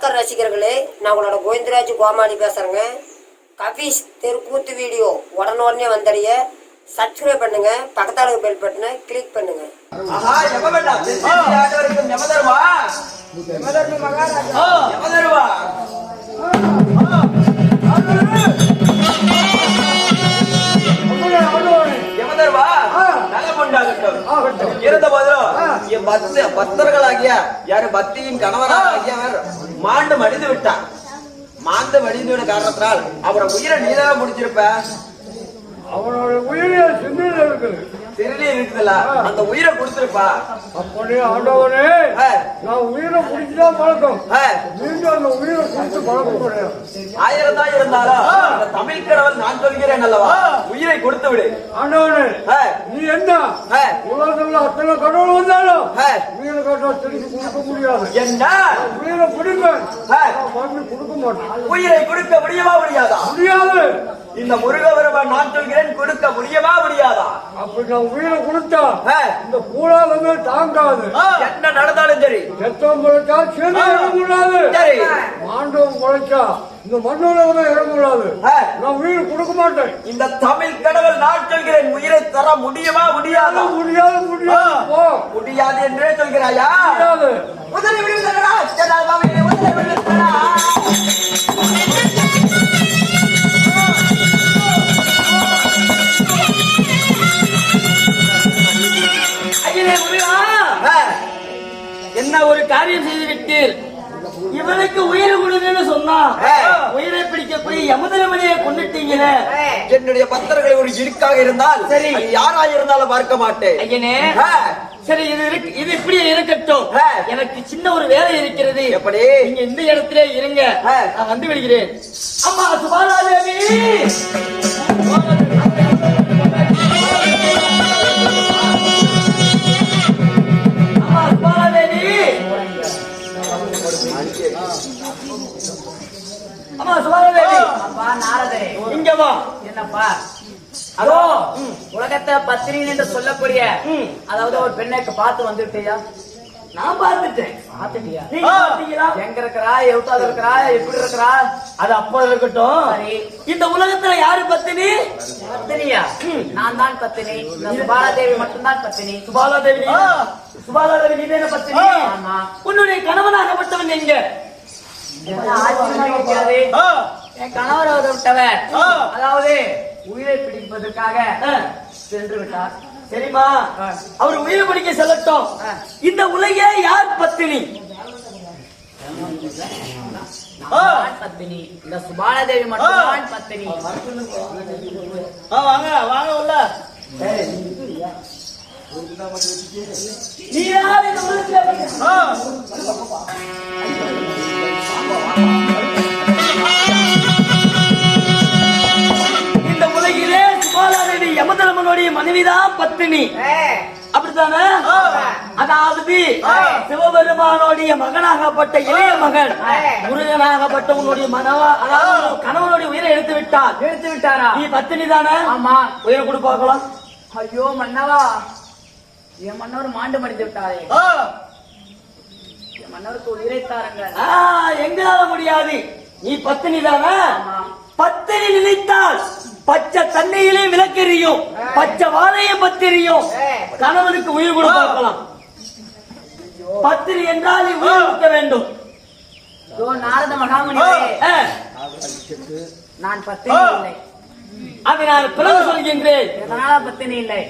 ரசிகர்களே நான் உங்களோட கோவிந்தராஜ் கோமாளி பேசுகிறேங்க கபீஸ் தெருக்கூத்து வீடியோ உடனே வந்தடைய சப்ஸ்கிரைப் பண்ணுங்க பக்கத்தாளு பெல் பட்டனை கிளிக் பண்ணுங்க. ஆஹா, யமபெண்டா, பக்த- பக்தர்களாகிய யாரு? பக்தியின் கணவராகியவர் மாண்டு மடிந்து விட்டார். மாண்டு மடிந்து காரணத்தினால் அவரை உயிரை நீதான் முடிச்சிருப்ப? அவனோட உயிரிய சிந்தையில இருக்குது. திருநீ இருக்குதுல்ல அந்த உயிரை கொடுத்திருப்பா. அப்படி ஆண்டவனே நான் உயிரை பிடிச்சுதான் பழக்கம். மீண்டும் அந்த உயிரை கொடுத்து பழக்கம் ஆயிரம் தான் இருந்தாலும் அந்த தமிழ் கடவுள் நான் சொல்கிறேன் அல்லவா? உயிரை கொடுத்து விடு. ஆண்டவனே நீ என்ன? உலகத்துல அத்தனை கடவுள் வந்தாலும் கேட்டா திருப்பி கொடுக்க முடியாது என்ன நான் மறுபடியும் கொடுக்க மாட்டேன். உயிரை கொடுக்க முடியுமா முடியாதா? முடியாது. இந்த முருகவரவன் நான் சொல்கிறேன் கொடுக்க முடியுமா முடியாதா? அப்படி நான் உயிரை கொடுத்தா இந்த கூடாலமே தாங்காது. என்ன நடந்தாலும் சரி. ரத்தம் முளைச்சா சரி. மாண்டவம் முளைச்சா இந்த முடியாது ஆ, நான் உயிர் கொடுக்க மாட்டேன். இந்த தமிழ் கடவுள் நான் சொல்கிறேன் உயிரை தர முடியுமா முடியாதா? முடியாது முடியாது. முடியாது என்றே சொல்கிறாயா? முடியாது. முதலை விடுவதா முதலை விடுவதா ஐயனே முருகா ஆ, என்ன ஒரு காரியம் செய்து விட்டீர்? இவனுக்கு உயிர் கொடுங்கன்னு சொன்னா. உயிரை பிடிக்கக்கூடிய யமதரமனையை கொண்டுட்டீங்களே என்னுடைய பக்தர்கள் ஒரு இடுக்காக இருந்தால் சரி. யாராக இருந்தாலும் பார்க்க மாட்டேன் ஐயனே சரி இது இருக்கு இது இப்படி இருக்கட்டும். எனக்கு சின்ன ஒரு வேலை இருக்கிறது எப்படி? நீங்க இந்த இடத்திலே இருங்க. நான் வந்து விடுகிறேன் அம்மா சுபாராதேவி அம்மா சுபாராதேவி அப்பா நாரதரே. இங்க வா. என்னப்பா? அதோ. உலகத்தை பத்தினி என்று சொல்லக்கூடிய. அதாவது ஒரு பெண்ணை பார்த்து வந்துட்டியா? நான் பார்த்துட்டேன். பார்த்துட்டியா? நீங்க எங்க இருக்கிறா? எவ்வளவு இருக்கிறா? எப்படி இருக்கிறா? அது அப்போ இருக்கட்டும். இந்த உலகத்துல யாரு பத்தினி? பத்தினியா? நான் தான் பத்தினி. சுபாலாதேவி மட்டும்தான் பத்தினி. சுபாலாதேவி சுபாலாதேவி நீ தானே பத்தினி? ஆமா. உன்னுடைய கணவனாகப்பட்டவன் எங்க? இருக்கிறது என் கணவர் விட்டவர். அதாவது உயிரை பிடிப்பதற்காக சென்று விட்டார். சரிம்மா? ஆ. அவர் உயிர் பிடிக்க செல்லட்டும். இந்த உலகே யார் பத்தினி? பத்தினி. இந்த சுபாலாதேவி மட்டும்தான் பத்தினி. வாங்க வாங்க உள்ள. நீ யார்? இந்த உலகத்துல பத்தினி? இந்த உலகிலே சுபாலாதேவி யமதர்மனுடைய மனைவிதான் பத்தினி. அப்படித்தானே? அதாவது சிவபெருமானுடைய மகனாகப்பட்ட இளைய மகன் முருகனாகப்பட்ட உன்னுடைய மனவா அதாவது கணவனுடைய உயிரை எடுத்து விட்டார். எடுத்து விட்டாரா? நீ பத்தினி தானே? ஆமா. உயிரை கொடு பார்க்கலாம். ஐயோ மன்னவா. என் மன்னவர் மாண்டு மடிந்து விட்டாரே. மன்னருக்கு எங்களால முடியாது. நீ பத்தினி தானே. பத்தினி நினைத்தால் பச்சை தண்ணியிலே விளக்கெறியும் பச்சை வாழையும் பத்திரியும். கணவனுக்கு உயிர் கொடு பார்க்கலாம். பத்தினி என்றால் நீ உயிர் கொடுக்க வேண்டும். நாரத ஆ, நான் பத்தினி இல்லை. அதை நான் பிறகு சொல்கின்றேன். பத்தினி இல்லை.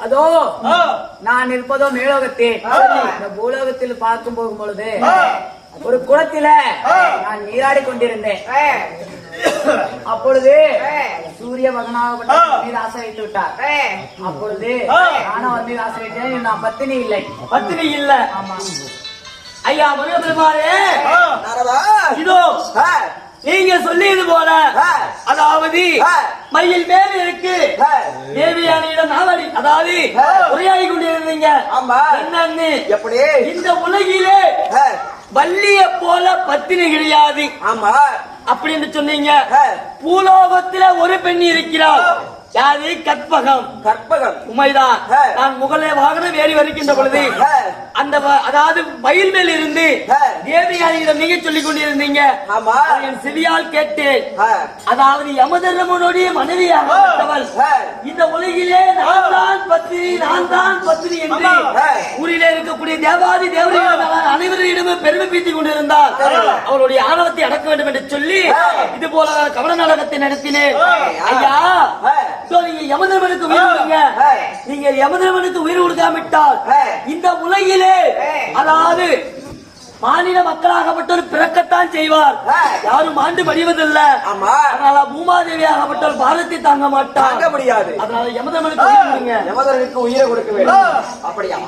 அதோ நான் இருப்பதோ மேலோகத்தில் இந்த பூலோகத்தில் பார்க்கும் போகும் பொழுது ஒரு குளத்தில நான் நீராடி கொண்டிருந்தேன். அப்பொழுது சூரிய மகனாகப்பட்ட மீது ஆசை வைத்து விட்டார். அப்பொழுது நானும் வந்து ஆசை வைத்தேன் நான் பத்தினி இல்லை. பத்தினி இல்ல. ஆமா. ஐயா முருகப்பெருமானே. நாரதா. இதோ. நீங்க சொல்லியது போல. அதாவது. மயில் மேல இருக்கு. தேவியானியிடம் நாவடி அதாவது. உரையாடி கொண்டிருந்தீங்க ஆமா. என்னன்னு எப்படி இந்த உலகிலே வள்ளிய போல பத்தினி கிடையாது ஆமா அப்படின்னு சொன்னீங்க. பூலோகத்துல ஒரு பெண் இருக்கிறாள் யாரு? கற்பகம். கற்பகம். உமைதான். நான் முகலே வாகனம் ஏறி வருகின்ற பொழுது. அந்த அதாவது மயில் மேல் இருந்து ஆ. தேவியானியிடம் நீங்க சொல்லிக் கொண்டிருந்தீங்க. என் செவியால் கேட்டேன். அதாவது யமதர்மனுடைய ஆ. இந்த உலகிலே நான் தான் பத்தினி நான் தான் பத்தினி என்று. ஊரிலே இருக்கக்கூடிய தேவாதி தேவதைகள் அனைவரிடமும் பெருமை பீத்திக் கொண்டிருந்தார் அவளுடைய ஆணவத்தை அடக்க வேண்டும் என்று சொல்லி இது போல கவன நாடகத்தை நடத்தினேன் ஐயா நீங்க யமதர்மனுக்கு உயிர் கொடுங்க. நீங்க யமதர்மனுக்கு உயிர் கொடுக்காவிட்டால். இந்த உலகிலே அதாவது மாநில மக்களாகப்பட்டவர் பிறக்கத்தான் செய்வார். யாரும் ஆண்டு படிவதில்லை. ஆமா. அதனால பூமாதேவி ஆகப்பட்டவர் பாரத்தை தாங்க மாட்டார். தாங்க முடியாது. அதனால கொடுங்க. யமதரனுக்கு உயிரை கொடுக்க வேண்டும். அப்படியா?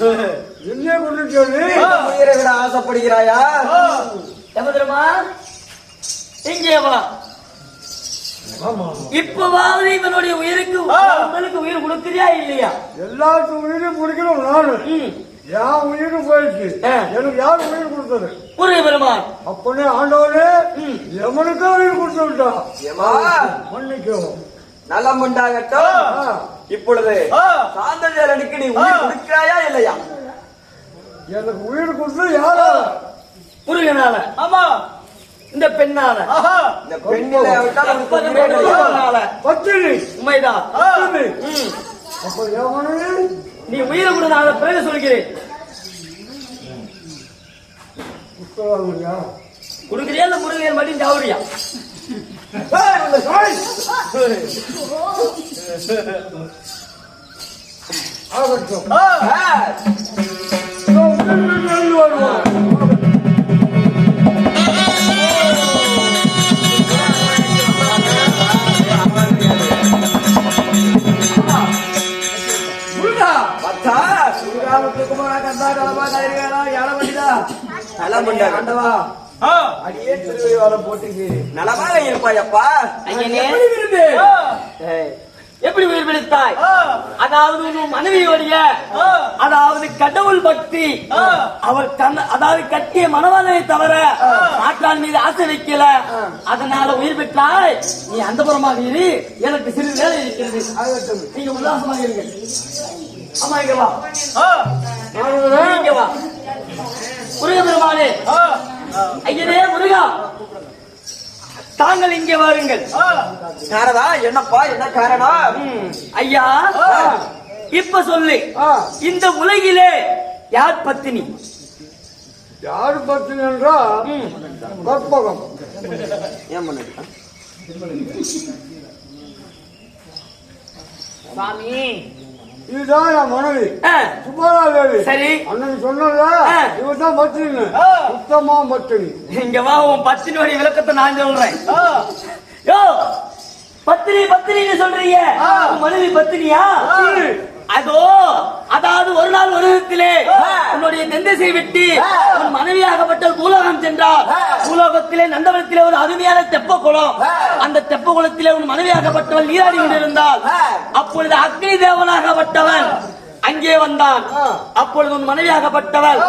என்ன கொண்டு சொல்லி உயிரை விட ஆசைப்படுகிறாயா? யமதர்மா இங்கே வா. ஆமா இப்பவாவது இவனுடைய உயிருக்கு உங்களுக்கு உயிர் கொடுக்கிறியா இல்லையா? எல்லாத்துக்கும் உயிரும் பிடிக்கணும் நானு. என் உயிரும் போயிடுச்சு. எனக்கு யார் உயிர் கொடுத்தது? முருக பெருமான் அப்பனே ஆண்டவனே எவனுக்கா உயிர் கொடுத்து விட்டா ஏமா மன்னிக்கவும். நலம் உண்டாகட்டும் இப்பொழுது சாந்தஜலனுக்கு நீ உயிர் கொடுக்கிறாயா இல்லையா? எனக்கு உயிர் கொடுத்தது யாரா முருகனால ஆமா. இந்த பெண்ணால. இந்த பெண்ணிலை உண்மைதான். நீ உயிரை கூட நான் பிறகு சொல்கிறேன்? கொடுக்குறியா இல்ல முருகன் மட்டும் ஜாவரியா. ஆகட்டும் நலம் உண்டாகட்டும். அடியே திருவிழாவில் போட்டுக்கு. நலமாக இருப்பாயப்பா ஐயனே. விருந்து ஏய், எப்படி உயிர் பிடித்தாய்? அதாவது உன் மனைவியுடைய அதாவது கடவுள் பக்தி அவர் கண்ண அதாவது கட்டிய மனவாளனை தவிர மாற்றான் மீது ஆசை வைக்கல. அதனால உயிர் பெற்றாய். நீ அந்த புறமாக இரு. எனக்கு சிறிது வேலை இருக்கிறது. ஆகட்டும். நீங்க உல்லாசமாக இருங்க அம்மா இங்க வா. முருக பெருமானே. ஐயனே முருகா. தாங்கள் இங்கே வாருங்கள். நாரதா என்னப்பா என்ன காரணம்? ம், ஐயா இப்ப சொல்லு. ஆ, இந்த உலகிலே யார் பத்தினி? யாரு பத்தினி என்றால் ம், கற்பகம். ஏன் பண்ணுங்க சுவாமி இதுதான் என் மனைவி. ஆ, சுபாரா தேவி. சரி. அன்னைக்கு சொன்னல ஆ. இவன் தான் பத்தினி சுத்தமா பத்தினி இங்க வா உன் பத்தினியோட விளக்கத்தை நான் சொல்றேன். யோ பத்தினி பத்தினின்னு சொல்றீங்க. மனைவி பத்தினியா? அதோ அதாவது ஒரு நாள் ஒரு விதத்திலே உன்னுடைய தெந்தசை விட்டு உன் மனைவியாகப்பட்ட பூலோகம் சென்றார் பூலோகத்திலே நந்தவனத்திலே ஒரு அருமையான தெப்ப குளம் அந்த தெப்ப குளத்திலே உன் மனைவியாகப்பட்டவள் நீராடி கொண்டிருந்தாள் அப்பொழுது அக்னி தேவனாகப்பட்டவன் அங்கே வந்தான். அப்பொழுது உன் மனைவியாகப்பட்டவள்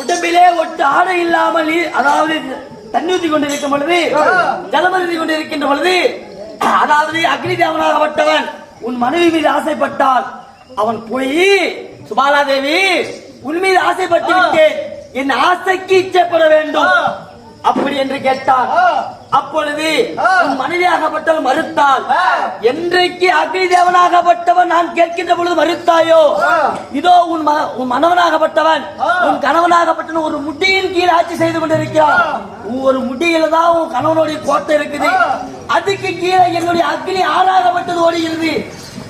உடம்பிலே ஒட்டு ஆடை இல்லாமல் அதாவது தண்ணி ஊத்தி கொண்டிருக்கும் பொழுது ஜலமருதி கொண்டிருக்கின்ற பொழுது அதாவது அக்னி தேவனாகப்பட்டவன் உன் மனைவி மீது ஆசைப்பட்டான் அவன் போய் சுபாலா தேவி உன் மீது ஆசைப்பட்டு விட்டேன். என் ஆசைக்கு இச்சைப்பட வேண்டும். அப்படி என்று கேட்டான். அப்பொழுது உன் மனைவியாகப்பட்டவன் மறுத்தாள். என்றைக்கு அக்னி தேவனாகப்பட்டவன் நான் கேட்கின்ற பொழுது மறுத்தாயோ? இதோ உன் உன் மனவனாகப்பட்டவன் உன் கணவனாகப்பட்டவன் ஒரு முட்டியின் கீழ் ஆட்சி செய்து கொண்டிருக்கிறான். ஒரு முடியில தான் உன் கணவனுடைய கோட்டை இருக்குது. அதுக்கு கீழே என்னுடைய அக்னி ஆறாகப்பட்டது ஓடுகிறது.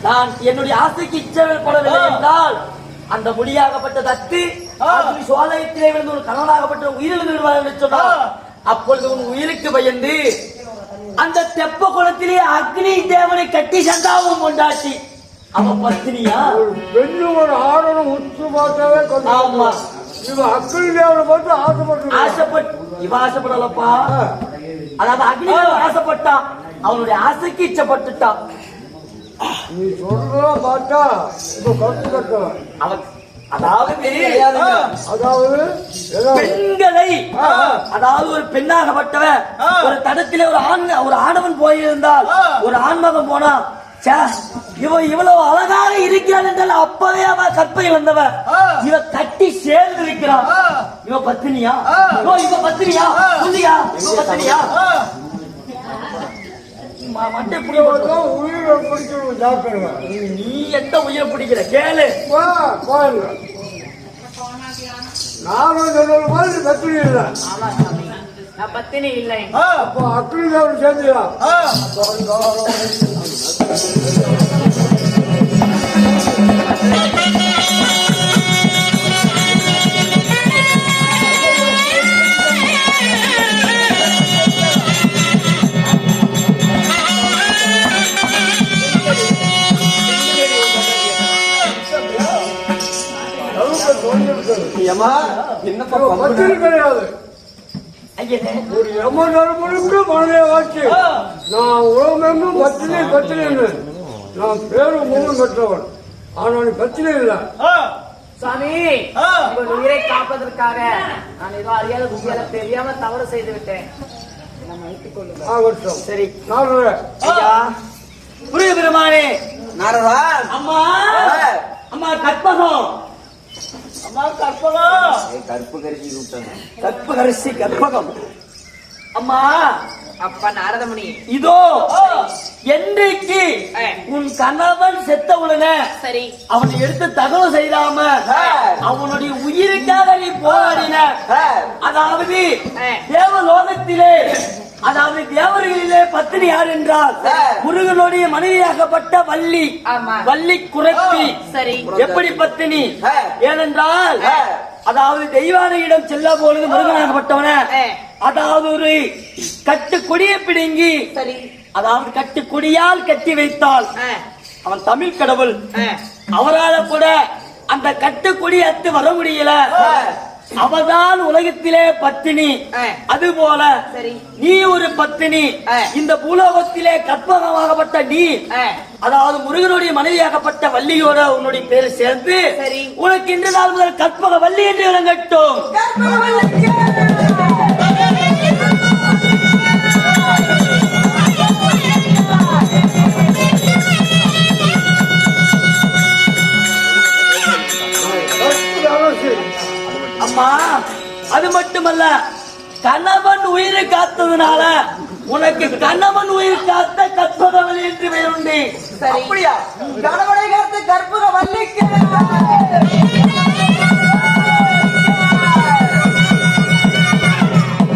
நான் என்னுடைய ஆசைக்கு இச்சைப்படவில்லை என்றால் அந்த முடியாகப்பட்ட தத்து அக்னி சோதயத்திலே விழுந்து ஒரு கணவனாகப்பட்ட உயிரிழந்து விடுவார் என்று சொன்னார். அப்பொழுது உன் உயிருக்கு பயந்து அந்த தெப்ப குளத்திலே அக்னி தேவனை கட்டி சந்தாவும் கொண்டாட்டி. அவன் பத்தினியா பெண்ணு ஒரு உத்து பார்த்தாவே கொஞ்சம் ஆமா. இவன் அக்கறை தேவனை பார்த்து ஆசைப்பட்டு ஆசைப்பட்டு இவ ஆசைப்படலப்பா. அதாவது அக்னிதேவன் ஆசைப்பட்டான். அவனுடைய ஆசைக்கு இச்சப்பட்டுட்டான். நீ சொல்றதெல்லாம் பார்த்தா இப்ப கருத்து கட்டலாம் அவன் அதாவது அதாவது பெண்களை அதாவது ஒரு பெண்ணாகப்பட்டவன் ஒரு தடத்திலே ஒரு ஆண் ஒரு ஆணவன் போயிருந்தால் ஒரு ஆண்மகன் போனா இவ இவ்வளவு அழகாக இருக்கிறாள் என்றால் அப்பவே அவ கற்பை வந்தவன். இவ கட்டி சேர்ந்து இருக்கிறான் இவ பத்தினியா? ஓ இவ பத்தினியா? இவ பத்தினியா? ம- மண்டை புரிய இவன் உயிரை பிடிக்கணும் ஜாக்கிரதை நீ எந்த உயிரை பிடிக்கிற? கேளு. பாருங்க நானும் சொன்னது மாதிரி கத்திரி இல்லை. நான் பத்தினி இல்லை. அப்போ அக்கறை தேவன் சேர்ந்துயா கிடையாது. ஐயனே. ஒரு நரம்புக்கு மனதை நான் உலகமெங்கும் பத்தினி பத்தினின்னு நான் பேரும் மூலம் பெற்றவன் ஆனால் பத்தினி இல்லை. சாமி உங்கள் உயிரை காப்பதற்காக நான் ஏதோ அறியாத புத்தியால தெரியாம தவறு செய்து விட்டேன். சரி. புரிய பெருமானே நாரதா. அம்மா. அம்மா கற்பகம். அம்மா கற்பகம். கருப்பு கரிசி கற்பகம். அம்மா. அப்பா நாரதமுனி. இதோ என்றைக்கு உன் கணவன் செத்த உடனே சரி. அவனை எடுத்து தகவல் செய்யாம அவனுடைய உயிருக்காக நீ போராடின. அதாவது தேவலோகத்திலே அதாவது தேவர்களிலே பத்தினி யார் என்றால் முருகனுடைய மனைவியாகப்பட்ட வள்ளி. வள்ளி குரத்தி. சரி. எப்படி பத்தினி? ஏனென்றால் அதாவது தெய்வானையிடம் செல்ல பொழுது முருகனாகப்பட்டவன அதாவது ஒரு கட்டு கொடியை பிடுங்கி அதாவது கட்டு கொடியால் கட்டி வைத்தால் அவன் தமிழ் கடவுள். அவரால கூட அந்த கட்டு கொடி அத்து வர முடியல. அவதான் உலகத்திலே பத்தினி. அது போல. நீ ஒரு பத்தினி. இந்த பூலோகத்திலே கற்பகமாகப்பட்ட நீ. அதாவது முருகனுடைய மனைவியாகப்பட்ட வள்ளியோட உன்னுடைய பேரு சேர்ந்து சரி. உனக்கு இன்று நாள் முதல் கற்பக வள்ளி என்று விளங்கட்டும் உனக்கு கணவன் உயிர் காத்த கற்பகவலி என்று பெயர் உண்டு. அப்படியா? கணவனை காத்து கற்பூர வள்ளிக்கு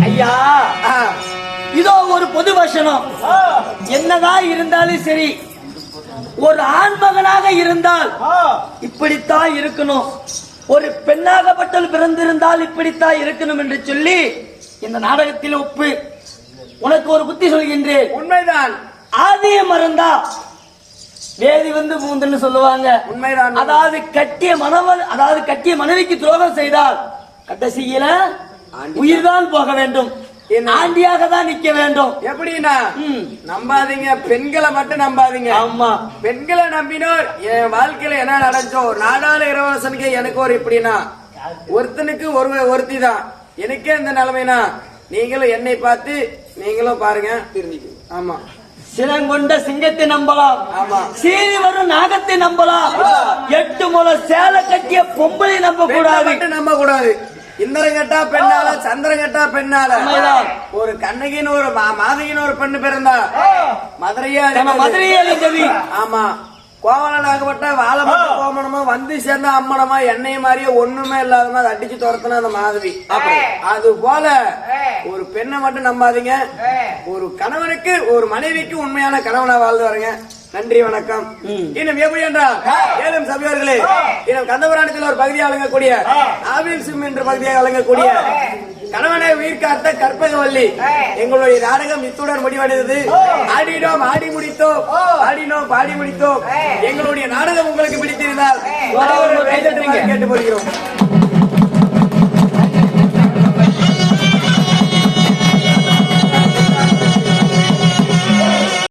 ஐயா இதோ ஒரு பொது வசனம். என்னதான் இருந்தாலும் சரி ஒரு ஆண்மகனாக இருந்தால் இப்படித்தான் இருக்கணும். ஒரு பெண்ணாகப்பட்டல் பிறந்திருந்தால் இப்படித்தான் இருக்கணும் என்று சொல்லி இந்த நாடகத்தில் ஒப்பு உனக்கு ஒரு புத்தி சொல்கின்றேன். உண்மைதான். ஆதிய மறந்தா வேதி வந்து மூந்துன்னு சொல்லுவாங்க. உண்மைதான். அதாவது கட்டிய மனவன் அதாவது கட்டிய மனைவிக்கு துரோகம் செய்தால் கடைசியில உயிர்தான் போக வேண்டும். ஆண்டியாக தான் நிக்க வேண்டும். எப்படின்னா. நம்பாதீங்க பெண்களை மட்டும் நம்பாதீங்க. ஆமா. பெண்களை நம்பினோர் என் வாழ்க்கையில என்ன நடந்தோ நாடாளு இளவரசனுக்கு எனக்கு ஒரு இப்படின்னா ஒருத்தனுக்கு ஒரு ஒருத்தி தான் எனக்கே இந்த நிலைமைனா நீங்களும் என்னை பார்த்து நீங்களும் பாருங்க. தெரிஞ்சுக்க ஆமா. சிலங்கொண்ட சிங்கத்தை நம்பலாம். சீறி வரும் நாகத்தை நம்பலாம். எட்டு முளை சேலை கட்டிய பொம்பளை நம்ப கூடாது நம்ப கூடாது இந்திரன் கட்டா பெண்ணால சந்திரன் கட்டா பெண்ணால. ஒரு கண்ணகின்னு ஒரு மாதகின்னு ஒரு பெண்ணு பிறந்தா. மதுரையா. மதுரையே. ஆமா. கோவலனாகப்பட்ட வாழப்பட்ட கோமணமா வந்து சேர்ந்த அம்மனமா எண்ணெய் மாதிரியே ஒண்ணுமே இல்லாத மாதிரி அடிச்சு துரத்துன அந்த மாதவி அது போல ஒரு பெண்ணை மட்டும் நம்பாதீங்க. ஒரு கணவனுக்கு ஒரு மனைவிக்கு உண்மையான கணவனா வாழ்ந்து வரங்க. நன்றி வணக்கம். இன்னும் எப்படி என்றால் ஏதும் சபையோர்களே. இன்னும் கந்தபுராணத்தில் ஒரு பகுதியாக விளங்கக்கூடிய ஆவில் சிம் என்ற பகுதியாக விளங்கக்கூடிய கணவனை உயிர் காத்த கற்பகவல்லி எங்களுடைய நாடகம் இத்துடன் முடிவடைந்தது. ஆடினோம் ஆடி முடித்தோம். ஆடினோம் பாடி முடித்தோம். எங்களுடைய நாடகம் உங்களுக்கு பிடித்திருந்தால் கைதட்டுமாறு கேட்டுக்கொள்கிறோம்